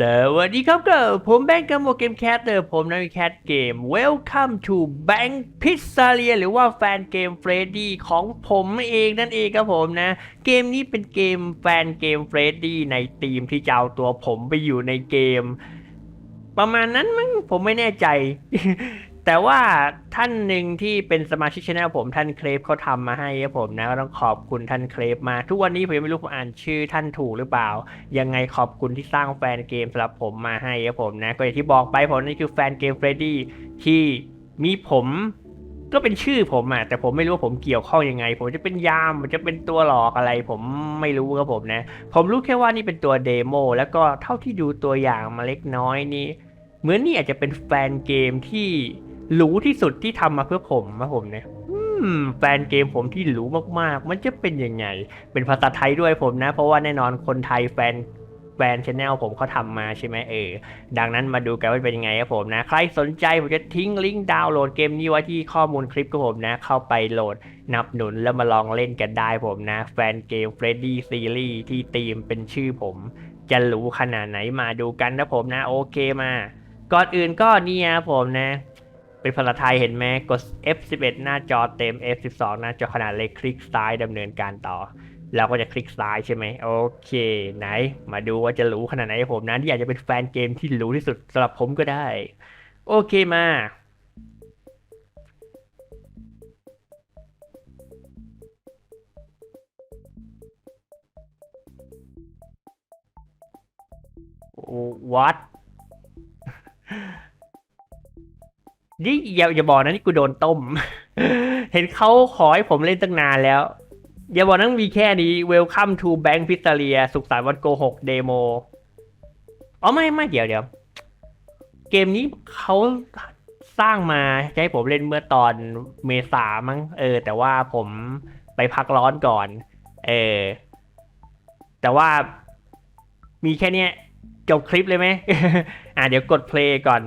สวัสดีครับก็ผมแบงค์กับโมเกมแคสเตอร์ผมนักแคสเกม Welcome to Bank Pizzeria หรือว่าแฟนเกมเฟรดดี้ของผมเองนั่นเองครับผมนะ เกมนี้เป็นเกมแฟนเกมเฟรดดี้ในทีมที่จะเอาตัวผมไปอยู่ในเกม ประมาณนั้นมั้งผมไม่แน่ใจ แต่ว่าท่านหนึ่งที่เป็นสมาชิกช anel ผมท่านเครปเขาทำมาให้ครับผมนะก็ต้องขอบคุณท่านเครปมา ทุกวันนี้ผมยังไม่รู้ผมอ่านชื่อท่านถูกหรือเปล่า ยังไงขอบคุณที่สร้างแฟนเกมสำหรับผมมาให้ครับผมนะก็อย่างที่บอกไปผมนี่คือแฟนเกมเฟรดดี้ที่มีผมก็เป็นชื่อผมอะแต่ผมไม่รู้ว่าผมเกี่ยวข้องยังไง ผมจะเป็นยามผมจะเป็นตัวหลอกอะไร ผมไม่รู้ครับผมนะ ผมรู้แค่ว่านี่เป็นตัวเดโมแล้วก็เท่าที่ดูตัวอย่างมาเล็กน้อยนี่เหมือนนี่อาจจะเป็นแฟนเกมที่ หรูที่สุดที่ทำมาเพื่อผมนะผมเนี่ยแฟนเกมผมที่หรูมากๆ มันจะเป็นยังไง เป็นภาษาไทยด้วยผมนะ เพราะว่าแน่นอนคนไทยแฟนแฟนชแนลผมเขาทำมาใช่ไหมเออ ดังนั้นมาดูกันว่าเป็นยังไงครับผมนะ ใครสนใจผมจะทิ้งลิงก์ดาวน์โหลดเกมนี้ไว้ที่ข้อมูลคลิปของผมนะ เข้าไปโหลดนับหนุนแล้วมาลองเล่นกันได้ผมนะ แฟนเกม Freddy Series ที่ทีมเป็นชื่อผม จะหรูขนาดไหนมาดูกันนะผมนะ โอเคมา ก่อนอื่นก็เนี่ยครับผมนะ เป็นภาษาไทยเห็นไหมกด F11 หน้าจอเต็ม F12 หน้าจอขนาดเล็กคลิกซ้ายดำเนินการต่อ เราก็จะคลิกซ้ายใช่ไหมโอเค ไหน มาดูว่าจะหรูขนาดไหนครับผมนะที่อยากจะเป็นแฟนเกมที่หรูที่สุดสำหรับผมก็ได้ โอเคมาวัด นี่อย่าอย่าบอกนะนี่กูโดนต้ม เห็นเขาขอให้ผมเล่นตั้งนานแล้ว อย่าบอกนั่งมีแค่นี้ Welcome to Bank Pizzeria สุขสันต์วันโกหกเดโมอ๋อไม่ไม่เดี๋ยวเดี๋ยวเกมนี้เขาสร้างมาให้ผมเล่นเมื่อตอนเมษามั้งเออ แต่ว่าผมไปพักร้อนก่อน เออ แต่ว่ามีแค่เนี้ยจบคลิปเลยไหมอ่าเดี๋ยวกดเพลย์ก่อน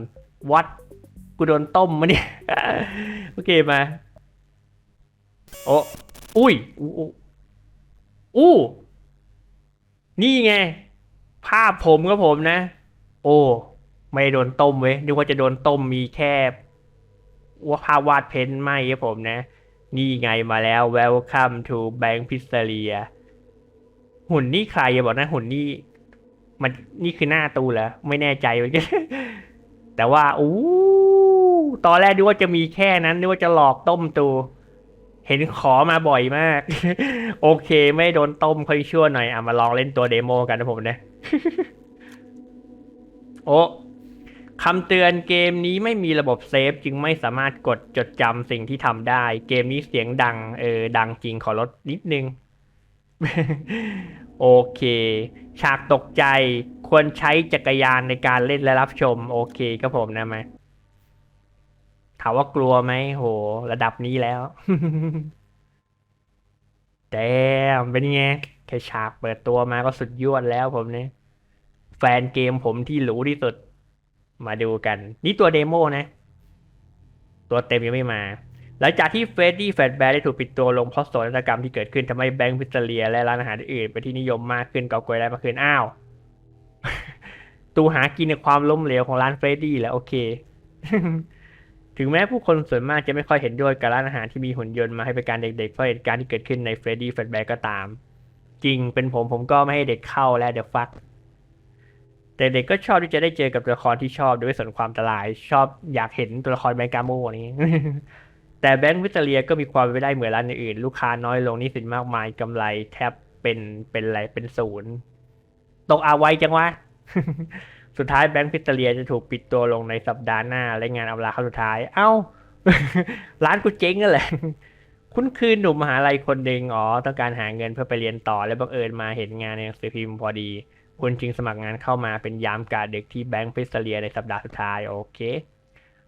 วัด กูโดนต้มมาเนี่ย โอเคมา โอ้อุ้ยอู้อู้อู้นี่ไง ภาพผมครับผมนะ โอ้ไม่โดนต้มเว้ยนึกว่าจะโดนต้มมีแค่ว่าภาพวาดเพ้นท์ไหมครับผมนะ นี่ไงมาแล้ว Welcome to Bank Pizzeria หุ่นนี่ใครอย่าบอกนะหุ่นนี่มันนี่คือหน้าตูเหรอไม่แน่ใจเหมือนกันแต่ว่าอู้ ตอนแรกนึกว่าจะมีแค่นั้นนึกว่าจะหลอกต้มตูเห็นขอมาบ่อยมาก โอเค ไม่โดนต้มค่อยชั่วหน่อยอะมาลองเล่นตัวเดโมกันนะผมนะโอ้คำเตือนเกมนี้ไม่มีระบบเซฟ จึงไม่สามารถกดจดจำสิ่งที่ทำได้ เกมนี้เสียงดัง เออ ดังจริงขอลดนิดนึง โอเค ฉากตกใจควรใช้จักรยานในการเล่นและรับชม โอเคครับผมนะไหมามว่ากลัวไหมโห ระดับนี้แล้ว แต่เป็นไง แค่ฉากเปิดตัวมาก็สุดยอดแล้วผมเนี่ย แฟนเกมผมที่หรูที่สุด มาดูกัน นี่ตัวเดโมนะ ตัวเต็มยังไม่มา หลังจากที่เฟรดดี้แฟตแบร์ได้ถูกปิดตัวลงเพราะโศกนาฏกรรมที่เกิดขึ้นทำให้แบงก์พิซเซเรีย และร้านอาหารอื่นเป็นที่นิยมมากขึ้นเกากวยได้มากขึ้นอ้าวตูหากินในความล้มเหลวของร้านเฟรดดี้แหล้วโอเค ถึงแม้ผู้คนส่วนมากจะไม่ค่อยเห็นด้วยกับร้านอาหารที่มีหุ่นยนต์มาให้บริการเด็กๆ เพราะเหตุการณ์ที่เกิดขึ้นในเฟรดดี้แฟตแบร์ก็ตาม จริงเป็นผมผมก็ไม่ให้เด็กเข้าแล้วเดี๋ยวฟักแต่เด็กก็ชอบที่จะได้เจอกับตัวละครที่ชอบโดยไม่สนความตราย ชอบอยากเห็นตัวละครแบงกาโมนี้ แต่แบงก์วิตเลียก็มีความไปได้เหมือนร้านอื่น ลูกค้าน้อยลงนี่สินมากมายกำไรแทบเป็นเป็นอะไรเป็นศูนย์ตกอาไว้จังวะ สุดท้ายแบงก์พิตเลียจะถูกปิดตัวลงในสัปดาห์หน้าและงานอำลาครั้งสุดท้าย เอ้า ร้านกูเจ๊งนั่นแหละ คุณคือหนุ่มมหาลัยคนหนึ่งอ๋อต้องการหาเงินเพื่อไปเรียนต่อ และบังเอิญมาเห็นงานในหนังสือพิมพ์พอดี คุณจึงสมัครงานเข้ามาเป็นยามการเด็กที่แบงก์พิตเลียในสัปดาห์สุดท้ายโอเค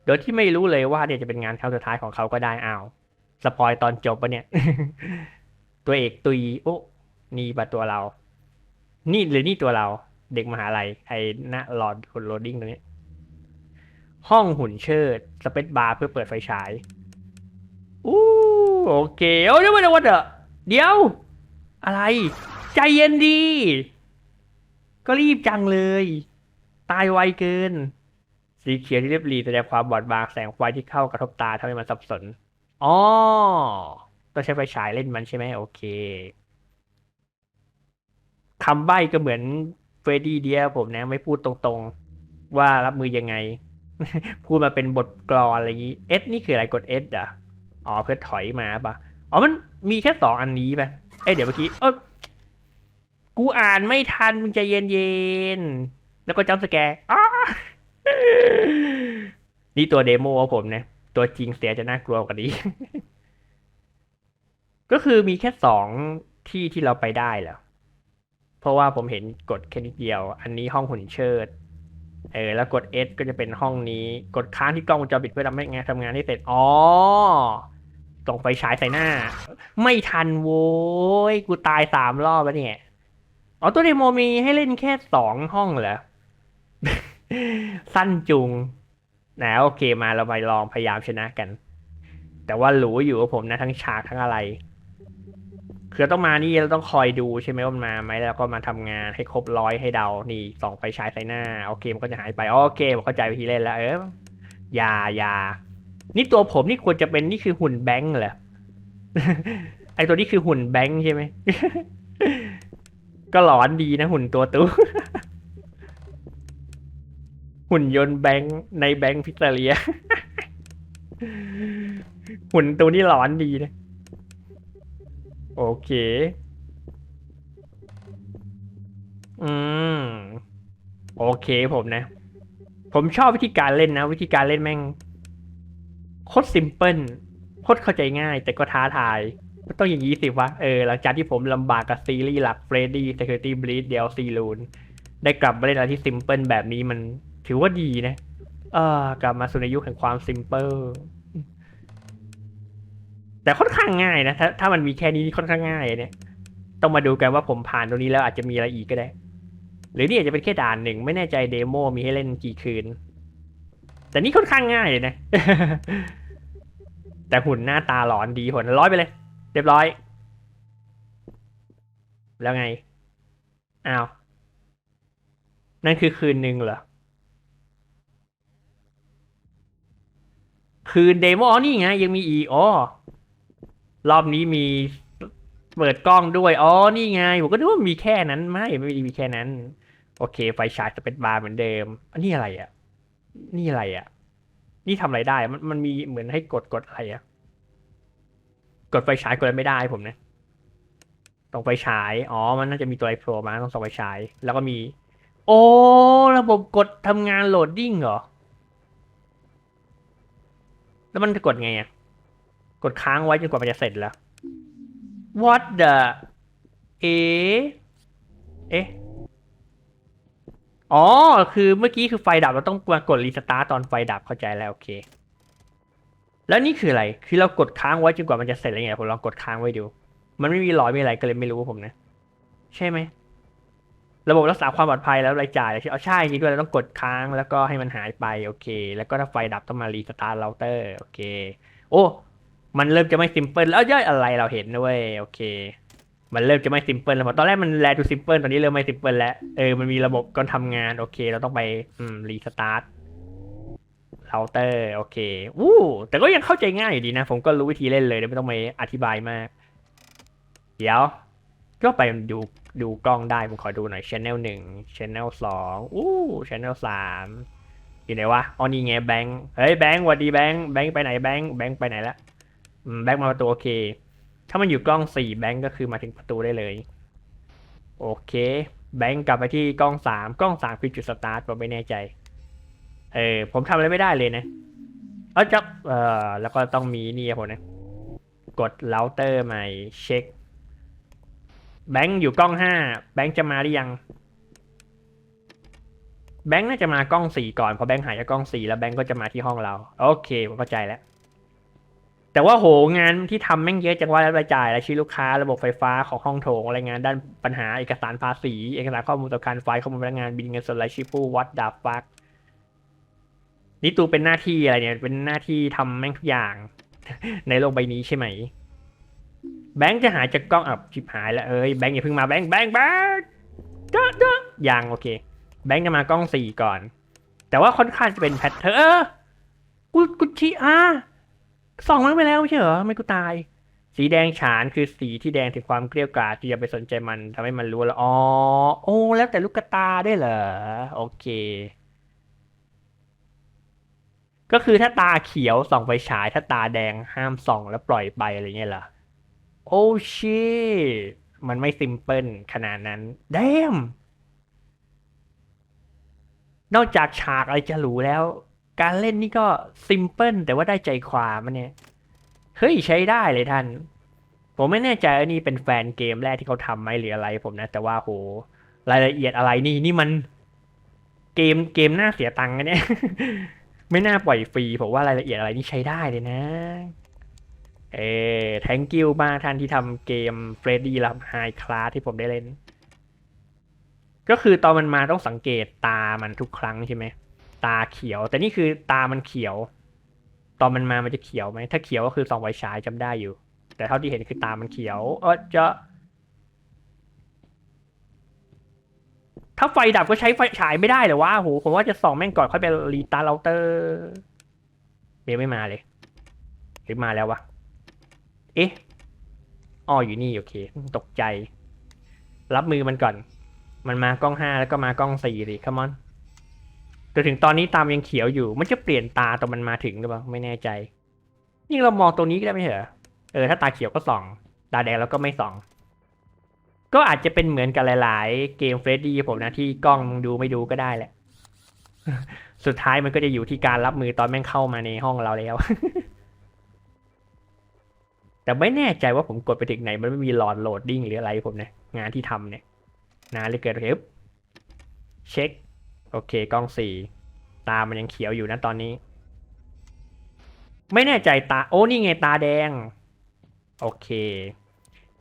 โดยที่ไม่รู้เลยว่าเนี่ยจะเป็นงานครั้งสุดท้ายของเขาก็ได้อ้าวสปอยตอนจบปะเนี่ย ตัวเอกตุยโอ้นี่ปะตัวเรา นี่หรือนี่ตัวเรา เด็กมหาลัยไอ้หน้าหลอดคนโหลดดิ้งตรงนี้ ห้องหุ่นเชิด สเปซบาร์เพื่อเปิดไฟฉาย อู้โอเคโอ้เดี๋ยวเดี๋ยวเดี๋ยวเดี๋ยว อะไร ใจเย็นดี ก็รีบจังเลย ตายไวเกิน สีเขียวที่เรียบรีแสดงความบอดบางแสงไฟที่เข้ากระทบตาทำให้มันสับสนอ๋อต้องใช้ไฟฉายเล่นมันใช่ไหมโอเคคำใบ้ก็เหมือน รดดี้เดียผมนะ ไม่พูดตรงๆ ว่ารับมือยังไง พูดมาเป็นบทกลอนอะไรอย่างนี้ S นี่คืออะไรกด S อะอ๋อเพื่อถอยมาปะอ๋อมันมีแค่สองอันนี้ปะเอ้เดี๋ยวเมื่อกี้เออกูอ่านไม่ทันมึงใจเย็นๆแล้วก็จำสแกร์นี่ตัวเดโมของผมนะ ตัวจริงเสียจะน่ากลัวกว่านี้ ก็คือมีแค่สองที่ที่เราไปได้เหรอเพ ราะว่าผมเห็นกดแค่นิดเดียว อันนี้ห้องหุ่นเชิด เออ แล้วกด S ก็จะเป็นห้องนี้ กดค้างที่กล้องวงจอปิดเพื่อทำให้งานทำงานให้เสร็จ อ๋อส่งไฟฉายใส่หน้า ไม่ทันโว้ย กูตายสามรอบแล้วเนี่ย อ๋อ ตัวเดโมมีให้เล่นแค่สองห้องเหรอ สั้นจุง นะโอเคมาเราไปลองพยายามชนะกัน แต่ว่าหรูอยู่กับผมนะทั้งฉากทั้งอะไร คือต้องมานี่เราต้องคอยดูใช่ไหมว่ามันมาไหมแล้วก็มาทำงานให้ครบร้อยให้เดานี่ส่องไฟฉายใส่หน้าโอเคมันก็จะหายไปโอเคผมเข้าใจวิธีเล่นแล้วเอออยาอยานี่ตัวผมนี่ควรจะเป็นนี่คือหุ่นแบงค์เหรอไอตัวนี้คือหุ่นแบงค์ใช่ไหมก็หลอนดีนะหุ่นตัวตู้หุ่นยนต์แบงค์ในแบงค์พิซซาเรียหุ่นตัวนี้หลอนดีนะ โอเค อืม โอเคผมนะ ผมชอบวิธีการเล่นนะ วิธีการเล่นแม่งโคตรซิมเพิลโคตรเข้าใจง่าย แต่ก็ท้าทายก็ต้องอย่างนี้สิวะ เออ หลังจากที่ผมลำบากกับซีรีส์หลัก Freddy Security Breach DLC ลูนได้กลับมาเล่นอะไรที่ซิมเพิลแบบนี้มันถือว่าดีนะ เออกลับมาสู่ในยุคแห่งความซิมเพิล แต่ค่อนข้างง่ายนะถ้าถ้ามันมีแค่นี้ค่อนข้างง่ายเนี่ย ต้องมาดูกันว่าผมผ่านตรงนี้แล้วอาจจะมีอะไรอีกก็ได้ หรือนี่อาจจะเป็นแค่ด่านหนึ่งไม่แน่ใจเดโมมีให้เล่นกี่คืน แต่นี่ค่อนข้างง่ายเลยนะ แต่หุ่นหน้าตาหลอนดีหุ่นร้อยไปเลย เรียบร้อย แล้วไงอ้าวนั่นคือคืนหนึ่งเหรอคืนเดโมอ๋อนี่ไงยังมีอีอ๋อ รอบนี้มีเปิดกล้องด้วย อ๋อ นี่ไง ผมก็นึกว่ามีแค่นั้น ไม่ ไม่ได้มีแค่นั้น โอเค ไฟฉายจะเป็นบาร์เหมือนเดิม อันนี้อะไรอะ นี่อะไรอะ นี่ทำอะไรได้ มัน มันมีเหมือนให้กด กดอะไรอะ กดไฟฉายกดอะไรไม่ได้ผมนะต้องไฟฉาย อ๋อ มันน่าจะมีตัวไอโผล่มาต้องส่องไฟฉาย แล้วก็มี โอ้ ระบบกดทำงานโหลดดิ้งเหรอ แล้วมันจะกดไงอะ กดค้างไว้จนกว่ามันจะเสร็จแล้ว What the เอ๊ะเอ๊ะอ๋อ คือเมื่อกี้คือไฟดับเราต้องมากดรีสตาร์ตอนไฟดับเข้าใจแล้วโอเค แล้วนี่คืออะไร คือเรากดค้างไว้จนกว่ามันจะเสร็จอะไรเงี้ยผมลองกดค้างไว้ดู มันไม่มีรอยไม่อะไรก็เลยไม่รู้ผมนะ ใช่ไหม ระบบรักษาความปลอดภัยแล้วรายจ่ายใช่เอาใช่จริงด้วยเราต้องกดค้างแล้วก็ให้มันหายไปโอเค แล้วก็ถ้าไฟดับต้องมารีสตาร์เราเตอร์โอเค โอ้ มันเริ่มจะไม่ซิมเพิลแล้วย่อยอะไรเราเห็นนะเว้ยโอเค มันเริ่มจะไม่ซิมเพิลแล้วตอนแรกมันแลดูซิมเพิลตอนนี้เริ่มไม่ซิมเพิลแล้วเออมันมีระบบการทำงานโอเค เราต้องไปอืมรีสตาร์ทเราเตอร์โอเคอู้แต่ก็ยังเข้าใจง่ายอยู่ดีนะ ผมก็รู้วิธีเล่นเลยไม่ต้องไปอธิบายมาก เดี๋ยว ก็ไปดูดูกล้องได้ผมขอดูหน่อยชแนลหนึ่งชแนลสองอู้ชแนลสามอยู่ไหนวะอ๋อนี่ไงแบงค์เฮ้ยแบงค์สวัสดีแบงค์แบงค์ไปไหนแบงค์แบงค์ไปไหนละอืม แบงค์มาประตูโอเค ถ้ามันอยู่กล้องสี่แบงค์ก็คือมาถึงประตูได้เลย โอเค แบงค์กลับไปที่กล้องสามกล้องสามคือจุดสตาร์ทผมไม่แน่ใจ เออ ผมทำอะไรไม่ได้เลยนะเออจับเออแล้วก็ต้องมีนี่ผมนะ กดเราเตอร์ใหม่เช็ค แบงค์อยู่กล้องห้าแบงค์จะมาหรือยัง แบงค์น่าจะมากล้องสี่ก่อนพอแบงค์หายจากกล้องสี่แล้วแบงค์ก็จะมาที่ห้องเรา โอเคผมเข้าใจแล้ว แต่ว่าโหงานที่ทำแม่งเยอะจังว่ารายจ่ายรายชื่อลูกค้าระบบไฟฟ้าของห้องโถงรายงานด้านปัญหาเอกสารภาษี เอกสารข้อมูลต่อการไฟล์ข้อมูลพนักงานบินเงินสดรายชื่อผู้วัดดาฟักนี่ตูเป็นหน้าที่อะไรเนี่ย เป็นหน้าที่ทำแม่งทุกอย่าง ในโลกใบนี้ใช่ไหม แบงค์จะหายจากกล้องอับชิบหายแล้วเอ้ยแบงค์อย่าเพิ่งมาแบงค์แบงค์แบงค์เด้อเด้อยังโอเค แบงค์จะมากล้องสี่ก่อน แต่ว่าค่อนข้างจะเป็นแพทเทิร์นเออกูกูชี้อะ ส่องมันไปแล้วไม่ใช่เหรอไม่กูตาย สีแดงฉานคือสีที่แดงถึงความเกลียวกราดที่อย่าไปสนใจมันทำให้มันรู้แล้วอ๋อโอ้แล้วแต่ลูกตาได้เหรอโอเค ก็คือถ้าตาเขียวส่องไฟฉาย ถ้าตาแดงห้ามส่องแล้วปล่อยไปอะไรเงี้ยเหรอโอ้ชิมันไม่ซิมเพิลขนาดนั้นแดมนอกจากฉากอะไรจะหรูแล้ว การเล่นนี่ก็ซิมเพิลแต่ว่าได้ใจความเนี่ย เฮ้ยใช้ได้เลยท่าน ผมไม่แน่ใจว่านี่เป็นแฟนเกมแรกที่เขาทำไหมหรืออะไรผมนะ แต่ว่าโห รายละเอียดอะไรนี่นี่มัน เกมเกมน่าเสียตังค์นะเนี่ย ไม่น่าปล่อยฟรีผมว่ารายละเอียดอะไรนี่ใช้ได้เลยนะ เออ thank you มากท่านที่ทำเกม Freddy รับ High Class ที่ผมได้เล่น ก็คือตอนมันมาต้องสังเกตตามันทุกครั้งใช่ไหม ตาเขียว แต่นี่คือตามันเขียว ตอนมันมามันจะเขียวไหมถ้าเขียวก็คือส่องไฟฉายจำได้อยู่ แต่เท่าที่เห็นคือตามันเขียวเออจะถ้าไฟดับก็ใช้ไฟฉายไม่ได้เหรอวะโหผมว่าจะส่องแม่งก่อนค่อยไปรีตาร์เราเตอร์เบไม่มาเลยหรือมาแล้ววะเอ๊ะอ๋ออยู่นี่โอเค ตกใจ รับมือมันก่อน มันมากล้องห้าแล้วก็มากล้องสี่ดิคัมอน จนถึงตอนนี้ตามยังเขียวอยู่ มันจะเปลี่ยนตาตอนมันมาถึงหรือเปล่าไม่แน่ใจยิ่งเรามองตรงนี้ก็ได้ไม่เหรอเออถ้าตาเขียวก็ส่อง ตาแดงแล้วก็ไม่ส่อง ก็อาจจะเป็นเหมือนกับหลาย ๆ เกมเฟรดดี้ผมนะที่กล้องมึงดูไม่ดูก็ได้แหละ สุดท้ายมันก็จะอยู่ที่การรับมือตอนแม่งเข้ามาในห้องเราแล้ว แต่ไม่แน่ใจว่าผมกดไปถึงไหน มันไม่มีหลอดโหลดดิ้งหรืออะไรผมเนี่ยงานที่ทำเนี่ยนาเลยเกินโอเคปึ๊บเช็ค โอเคกล้องสี่ตามันยังเขียวอยู่นะตอนนี้ ไม่แน่ใจตา โอ้นี่ไงตาแดง โอเค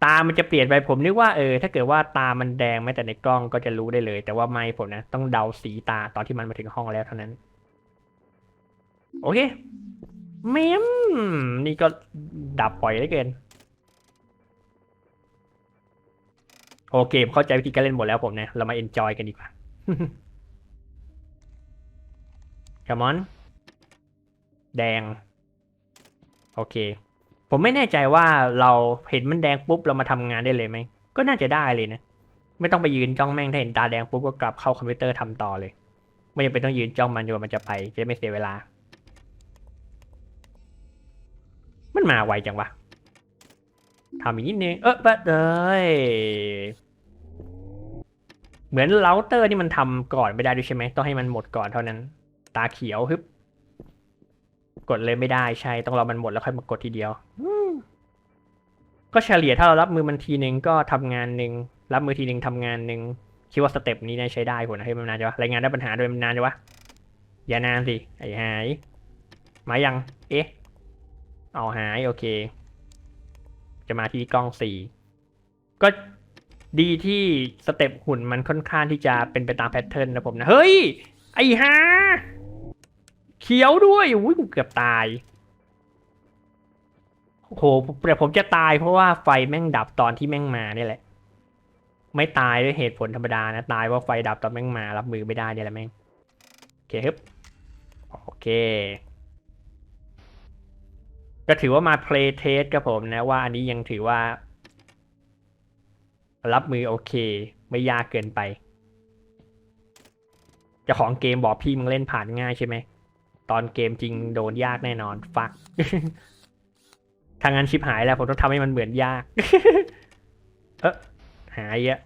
ตามันจะเปลี่ยนไปผมนึกว่าเออถ้าเกิดว่าตามันแดงแม้แต่ในกล้องก็จะรู้ได้เลย แต่ว่าไม่ผมนะ ต้องเดาสีตาตอนที่มันมาถึงห้องแล้วเท่านั้น โอเคเมมนี่ก็ดับปล่อยได้เกิน โอเคเข้าใจวิธีการเล่นหมดแล้วผมนะ เรามาเอนจอยกันดีกว่า Come on แดง โอเค ผมไม่แน่ใจว่าเราเห็นมันแดงปุ๊บเรามาทำงานได้เลยไหม ก็น่าจะได้เลยนะ ไม่ต้องไปยืนจ้องแม่งถ้าเห็นตาแดงปุ๊บก็กลับเข้าคอมพิวเตอร์ทำต่อเลย ไม่จำเป็นต้องยืนจ้องมันจนกว่มันจะไป จะไม่เสียเวลา มันมาไวจังวะทำอีกนิดนึง เออปะเอ้ยเหมือนเราเตอร์นี่มันทำก่อนไม่ได้ด้วยใช่ไหมต้องให้มันหมดก่อนเท่านั้น ตาเขียวฮึบกดเลยไม่ได้ใช่ต้องรอมันหมดแล้วค่อยมากดทีเดียวก็เฉลี่ยถ้าเรารับมือมันทีหนึ่งก็ทำงานหนึ่งรับมือทีหนึ่งทำงานหนึ่งคิดว่าสเต็ปนี้เนี่ยใช้ได้ผลนะให้ยมันนานจังวะรายงานได้ปัญหาโดยมันนานจังวะอย่านานสิไอ้หายมายัง เอ๊ะเอาหายโอเค จะมาที่กล้องสี่ก็ดีที่สเต็ปหุ่นมันค่อนข้างที่จะเป็นไปตามแพทเทิร์นนะผมนะ เฮ้ย ไอ้ฮา เขียวด้วยอุ้ยกูเกือบตายโอ้โหแต่ผมจะตายเพราะว่าไฟแม่งดับตอนที่แม่งมาเนี่ยแหละ ไม่ตายด้วยเหตุผลธรรมดานะ ตายเพราะไฟดับตอนแม่งมา รับมือไม่ได้เนี่ยแหละแม่งโอเคครับโอเค ก็ถือว่ามา play test กับผมนะว่าอันนี้ยังถือว่า รับมือโอเค ไม่ยากเกินไปเจ้าของเกมบอกพี่มึงเล่นผ่านง่ายใช่ไหม ตอนเกมจริงโดนยากแน่นอน ฟักทางงานชิปหายแล้ว ผมต้องทำให้มันเหมือนยาก เออหายเยอะ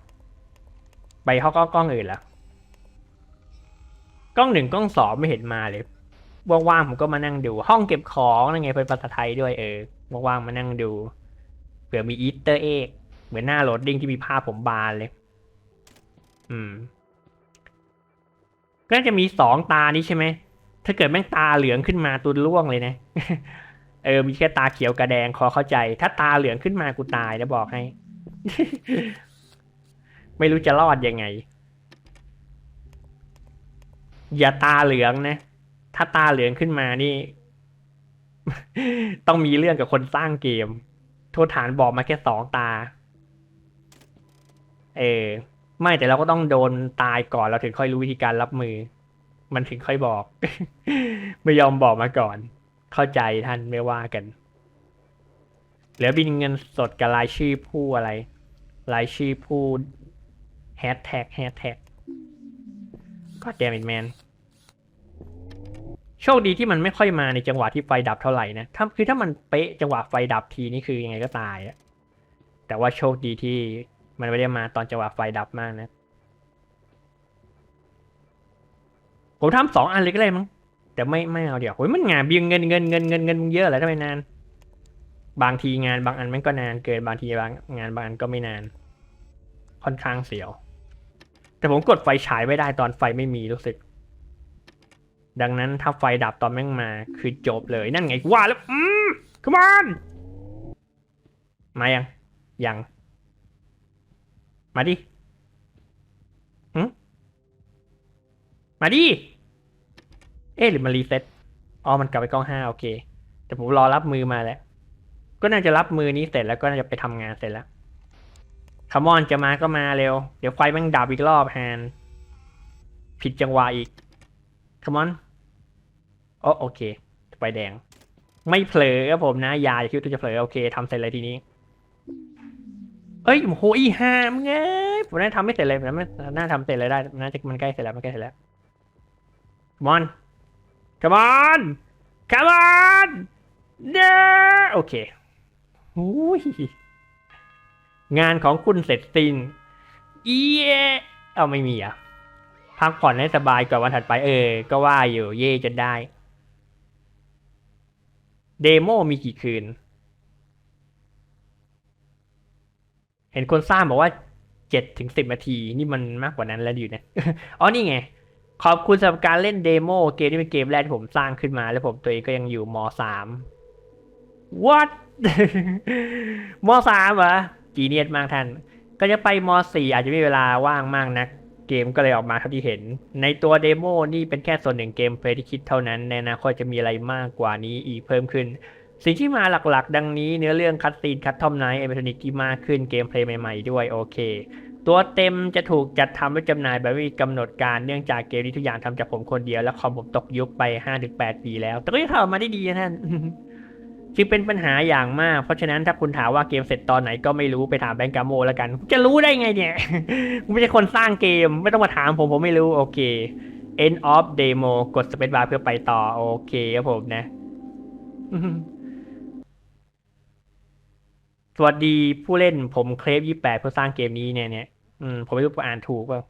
ไปเข้ากล้องกล้องอื่นละกล้องหนึ่งกล้องสองไม่เห็นมาเลยว่างๆผมก็มานั่งดู ห้องเก็บของนั่นไงเป็นภาษาไทยด้วยเออว่างๆมานั่งดูเผื่อมีอีสเตอร์เอ็กเหมือนหน้าโหลดดิ้งที่มีภาพผมบานเลย อืมก็จะมีสองตานี้ใช่ไหม ถ้าเกิดแม่งตาเหลืองขึ้นมาตุนล่วงเลยนะ เออ มีแค่ตาเขียวกระแดงขอเข้าใจ ถ้าตาเหลืองขึ้นมากูตายจะบอกให้ ไม่รู้จะรอดยังไง อย่าตาเหลืองนะ ถ้าตาเหลืองขึ้นมานี่ ต้องมีเรื่องกับคนสร้างเกม โทษฐานบอกมาแค่สองตา เออ ไม่แต่เราก็ต้องโดนตายก่อนเราถึงค่อยรู้วิธีการรับมือ มันถึงค่อยบอก ไม่ยอมบอกมาก่อน เข้าใจท่านไม่ว่ากัน เหลือบินเงินสดกับรายชื่อผู้อะไร รายชื่อผู้แฮชแท็กแฮชแท็กก็แดมินแมนโชคดีที่มันไม่ค่อยมาในจังหวะที่ไฟดับเท่าไหร่นะถ้าคือถ้ามันเป๊ะจังหวะไฟดับทีนี่คือยังไงก็ตายอะแต่ว่าโชคดีที่มันไม่ได้มาตอนจังหวะไฟดับมากนะ ผมทำสองอันเลยก็เลยมั้งแต่ไม่ไม่เอาเดี๋ยวโอ้ยมันงานเบียงเงินเงินเงินเงินเงินมึงเยอะเหรทำไมนาน บางทีงานบางอันมันก็นานเกินบางทีบางงานบางอันก็ไม่นาน ค่อนข้างเสียว แต่ผมกดไฟฉายไม่ได้ตอนไฟไม่มีรู้สึก ดังนั้นถ้าไฟดับตอนแม่งมา คือจบเลยนั่นไงว่าแล้วอืม come on มายัง ยัง มาดิหึมาดิ เอ๊ะหรือมันรีเซ็ตอ๋อมันกลับไปกล้องห้าโอเค แต่ผมรอรับมือมาแล้ว ก็น่าจะรับมือนี้เสร็จแล้วก็น่าจะไปทำงานเสร็จแล้วคามอนจะมาก็มาเร็ว เดี๋ยวไฟแม่งดับอีกรอบแฮนผิดจังหวะอีกคามอนโอโอเคไฟแดง ไม่เผลอครับผมนะอย่าอย่าคิดว่าจะเผลอโอเคทำเสร็จเลยทีนี้ เอ้ยโหอีห่ามงเอ้ยผมน่าทำไม่เสร็จเลยผมน่าทำเสร็จเลยได้น่าจะมันใกล้เสร็จแล้วมันใกล้เสร็จแล้ว Come on Come on Come on no โอเคหูยงานของคุณเสร็จสิ้นเย้เอาไม่มีอะ พักผ่อนให้สบายก่อนวันถัดไปเออ ก็ว่าอยู่เย่จนได้ เดโมมีกี่คืน เห็นคนสร้างบอกว่าเจ็ดถึงสิบนาที นี่มันมากกว่านั้นแล้วอยู่นะ อ๋อนี่ไง ขอบคุณสำหรับการเล่นเดโมเกมที่เป็นเกมแรกที่ผมสร้างขึ้นมา แล้วผมตัวเองก็ยังอยู่มสาม what มสามเหรอจีเนียสมากท่าน ก็จะไปมสี่อาจจะไม่มีเวลาว่างมากนะเกมก็เลยออกมาเท่าที่เห็น ในตัวเดโมนี่เป็นแค่ส่วนหนึ่งเกมเพลย์ที่คิดเท่านั้นในอนาคตจะมีอะไรมากกว่านี้อีกเพิ่มขึ้น สิ่งที่มาหลักๆ ดังนี้เนื้อเรื่องคัตซีนคัตทอมไนท์เอเมทอนิกที่มากขึ้นเกมเพลย์ใหม่ๆด้วยโอเค ตัวเต็มจะถูกจัดทำไว้จำหน่ายแบบไม่มีกำหนดการเนื่องจากเกมนี้ทุกอย่างทำจากผมคนเดียวและคอมผมตกยุคไป 5-8 ปีแล้ว แต่ก็ยังทำมาได้ดีนะท่านจึงเป็นปัญหาอย่างมาก เพราะฉะนั้นถ้าคุณถามว่าเกมเสร็จตอนไหนก็ไม่รู้ไปถามแบงกาโมแล้วกัน จะรู้ได้ไงเนี่ยผมไม่ใช่คนสร้างเกมไม่ต้องมาถามผมผมไม่รู้โอเค end of demo กด space bar เพื่อไปต่อโอเคครับผมนะ วัสดีผู้เล่นผมเคลฟยี่แปดเพื่อสร้างเกมนี้เนี่ยเนี่ยอืมผมไม่รู้ผมอ่านถูกเปล่า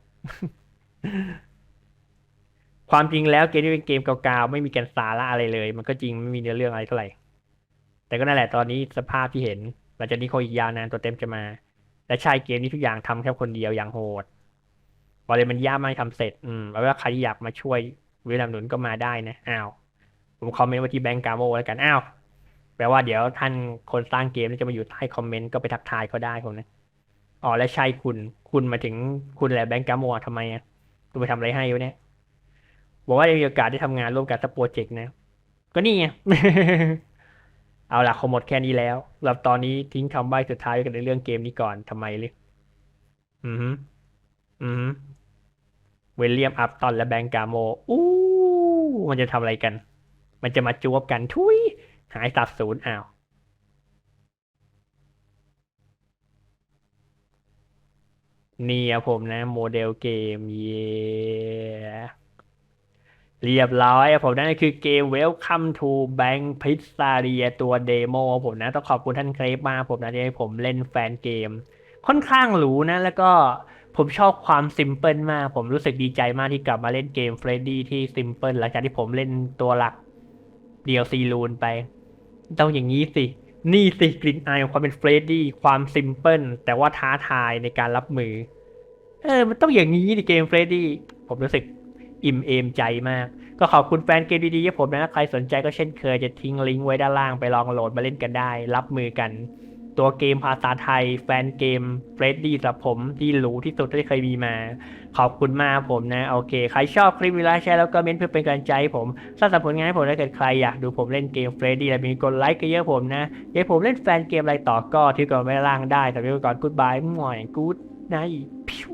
ความจริงแล้วเกมนี้เป็นเกมเก่าๆไม่มีแกนสาระอะไรเลย มันก็จริงไม่มีเนื้อเรื่องอะไรเท่าไหร่แต่ก็นั่นแหละตอนนี้สภาพที่เห็นหลังจากนี้คงอีกยาวนานตัวเต็มจะมา และใช่เกมนี้ทุกอย่างทำแค่คนเดียวอย่างโหดบอกเลยมันยากมากทำเสร็จ อืมเอาไว้ว่าใครอยากมาช่วยเวลาหนุนก็มาได้นะอ้าวผมคอมเมนต์ไว้ที่แบงก์กาโมแล้วกันอ้าว แปลว่าเดี๋ยวท่านคนสร้างเกมจะมาอยู่ใต้คอมเมนต์ก็ไปทักทายเขาได้ผมนะอ๋อและใช่คุณ คุณมาถึงคุณแหละแบงก์กาโมทำไมอะคุณไปทำอะไรให้วะเนี่ยบอกว่าได้มีโอกาสได้ทำงานร่วมกันสักโปรเจกต์นะ ก็นี่ไง เอาล่ะคงหมดแค่นี้แล้วสำหรับตอนนี้ทิ้งคำใบ้สุดท้ายไว้กันในเรื่องเกมนี้ก่อนทำไมลยอือฮึอือฮึเวลเลียมอัพตอนและแบงก์กาโมอู้มันจะทำอะไรกัน มันจะมาจวบกันทุย หายสับสูญอ้าว นี่อะผมนะ โมเดลเกม เย้เรียบร้อยอะผมนั่นคือเกม Welcome to Bank Pizzeria ตัวเดโมผมนะ ต้องขอบคุณท่านเครปมาผมนะที่ให้ผมเล่นแฟนเกม ค่อนข้างหรูนะ แล้วก็ผมชอบความซิมเพิลมาก ผมรู้สึกดีใจมากที่กลับมาเล่นเกมเฟรดดี้ที่ซิมเพิลหลังจากที่ผมเล่นตัวหลัก DLC ลูนไป ต้องอย่างนี้สิ นี่สิกลิ่นอายของความเป็นเฟรดดี้ความซิมเพิลแต่ว่าท้าทายในการรับมือ เออ มันต้องอย่างนี้ในเกมเฟรดดี้ผมรู้สึกอิ่มเอมใจมาก ก็ขอบคุณแฟนเกมดีๆให้ผมนะ ใครสนใจก็เช่นเคยจะทิ้งลิงก์ไว้ด้านล่างไปลองโหลดมาเล่นกันได้ รับมือกัน ตัวเกมภาษาไทย แฟนเกมเฟรดดี้สำหรับผมที่หรูที่สุดที่เคยมีมา ขอบคุณมากผมนะ โอเค ใครชอบคลิปวิลาแชร์แล้วก็เมนต์เพื่อเป็นกำลังใจให้ผมสร้างสรรค์ผลงานให้ผมถ้าเกิดใครอยากดูผมเล่นเกมเฟรดดี้และมีกดไลค์กันเยอะผมนะอยากผมเล่นแฟนเกมอะไรต่อก็ที่ก่อนไม่ล่างได้แต่ไม่ก่อนกูดบายหม่อยกูดไนพิว